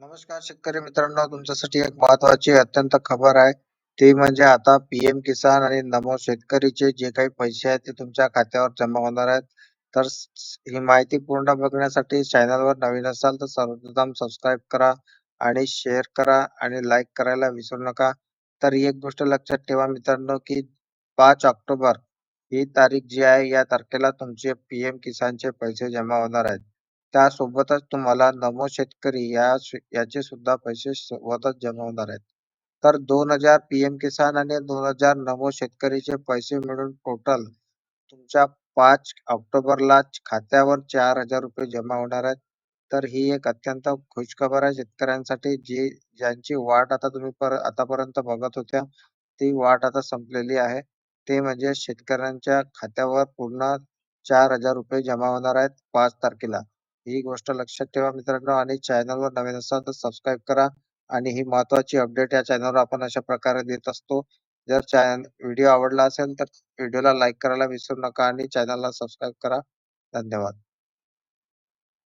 नमस्कार शेतकरी मित्रांनो तुमच्यासाठी एक महत्वाची अत्यंत खबर आहे. ती म्हणजे आता पीएम किसान आणि नमो शेतकरीचे जे काही पैसे आहेत ते तुमच्या खात्यावर जमा होणार आहेत. तर ही माहिती पूर्ण बघण्यासाठी चॅनलवर नवीन असाल तर सर्वप्रथम सबस्क्राईब करा आणि शेअर करा आणि लाईक करायला विसरू नका. तर एक गोष्ट लक्षात ठेवा मित्रांनो की पाच ऑक्टोबर ही तारीख जी आहे या तारखेला तुमचे पीएम किसानचे पैसे जमा होणार आहेत. त्यासोबतच तुम्हाला नमो शेतकरी या याचे सुद्धा पैसे सोबतच जमा होणार आहेत. तर दोन हजार पीएम किसान आणि दोन हजार नमो शेतकरीचे पैसे मिळून टोटल तुमच्या पाच ऑक्टोबरला खात्यावर चार हजार रुपये जमा होणार आहेत. तर ही एक अत्यंत खुशखबर आहे शेतकऱ्यांसाठी जी ज्यांची वाट आता तुम्ही पर आतापर्यंत बघत होत्या ती वाट आता संपलेली आहे. ते म्हणजे शेतकऱ्यांच्या खात्यावर पूर्ण चार हजार रुपये जमा होणार आहेत पाच तारखेला. ही गोष्ट लक्षात ठेवा मित्रांनो आणि चॅनलवर नवीन असाल तर सबस्क्राईब करा आणि ही महत्वाची अपडेट या चॅनलवर आपण अशा प्रकारे देत असतो. जर चॅनल व्हिडिओ आवडला असेल तर व्हिडिओला लाईक करायला विसरू नका आणि चॅनलला सबस्क्राईब करा. धन्यवाद.